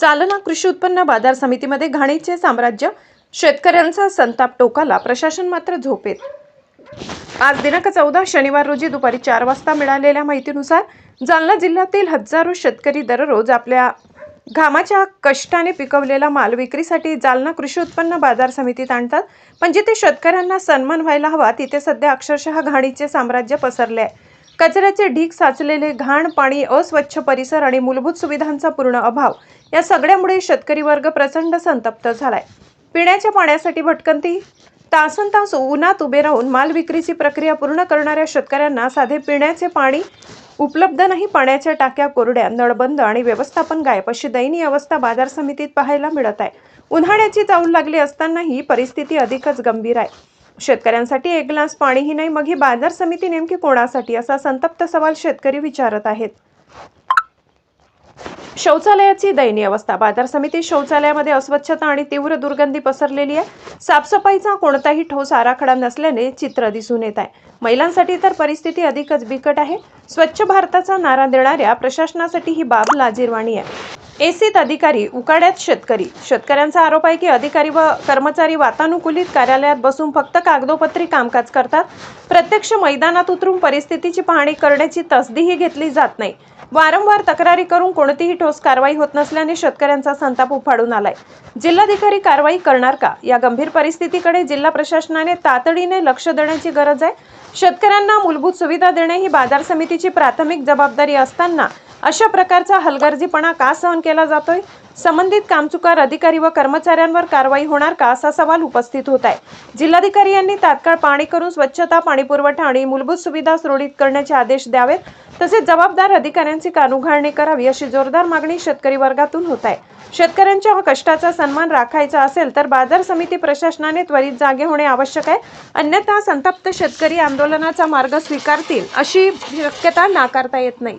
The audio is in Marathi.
जालना कृषी उत्पन्न बाजार समितीमध्ये घाणीचे साम्राज्य शेतकऱ्यांचा संताप टोकाला प्रशासन मात्र झोपेत. आज दिनांक चौदा शनिवार रोजी दुपारी चार वाजता मिळालेल्या माहितीनुसार जालना जिल्ह्यातील हजारो शेतकरी दररोज आपल्या घामाच्या कष्टाने पिकवलेला माल विक्रीसाठी जालना कृषी उत्पन्न बाजार समितीत आणतात. म्हणजे पण जिथे शेतकऱ्यांना सन्मान व्हायला हवा तिथे सध्या अक्षरशः घाणीचे साम्राज्य पसरले आहे. कचऱ्याचे ढीग साचलेले घाण पाणी अस्वच्छ परिसर आणि मूलभूत सुविधांचा पूर्ण अभाव या सगळ्यामुळे शेतकरी वर्ग प्रचंड संतप्त झालाय. पिण्याच्या पाण्यासाठी भटकंती? तासन तास उन्हात उभे राहून माल विक्रीची प्रक्रिया पूर्ण करणाऱ्या शेतकऱ्यांना साधे पिण्याचे पाणी उपलब्ध नाही पाण्याच्या टाक्या कोरड्या नळबंद आणि व्यवस्थापन गायब अशी दयनीय अवस्था बाजार समितीत पाहायला मिळत आहे. उन्हाळ्याची जाऊन लागली असतानाही परिस्थिती अधिकच गंभीर आहे. शेतकऱ्यांसाठी एक ग्लास पाणीही नाही मग ही बाजार समिती नेमकी कोणासाठी? असा संतप्त सवाल शेतकरी विचारत आहेत. शौचालयाची दयनीय अवस्था. बाजार समिती शौचालयामध्ये अस्वच्छता आणि तीव्र दुर्गंधी पसरलेली आहे. साफसफाईचा कोणताही ठोस आराखडा नसल्याने चित्र दिसून येत आहे. महिलांसाठी तर परिस्थिती अधिकच बिकट आहे. स्वच्छ भारताचा नारा देणाऱ्या प्रशासनासाठी ही बाब लाजीरवाणी आहे. एसीत अधिकारी उकाड्यात शेतकरी. शेतकऱ्यांचा आरोप आहे की अधिकारी व कर्मचारी वातानुकूलित कार्यालयात बसून फक्त कागदोपत्री कामकाज करतात. प्रत्यक्ष मैदानात उतरून परिस्थितीची पाहणी करण्याची तसदीही घेतली जात नाही. वारंवार तक्रारी करून कोणतीही ठोस कारवाई होत नसल्याने शेतकऱ्यांचा संताप उफाडून आलाय. जिल्हाधिकारी कारवाई करणार का? या गंभीर परिस्थितीकडे जिल्हा प्रशासनाने तातडीने लक्ष देण्याची गरज आहे. शेतकऱ्यांना मूलभूत सुविधा देणे ही बाजार समितीची प्राथमिक जबाबदारी असताना अशा प्रकारचा हलगर्जीपणा का सहन केला जातोय. संबंधित कामचुकार अधिकारी व कर्मचाऱ्यांवर कारवाई होणार का असा सवाल उपस्थित होत आहे. जिल्हाधिकारी यांनी तात्काळ पाणी करून स्वच्छता पाणीपुरवठा आणि मूलभूत सुविधा सुरळीत करण्याचे आदेश द्यावेत. तसेच जबाबदार अधिकाऱ्यांची कानउघाडणी करावी अशी जोरदार मागणी शेतकरी वर्गातून होत आहे. शेतकऱ्यांच्या कष्टाचा सन्मान राखायचा असेल तर बाजार समिती प्रशासनाने त्वरित जागे होणे आवश्यक आहे. अन्यथा संतप्त शेतकरी आंदोलनाचा मार्ग स्वीकारतील अशी शक्यता नाकारता येत नाही.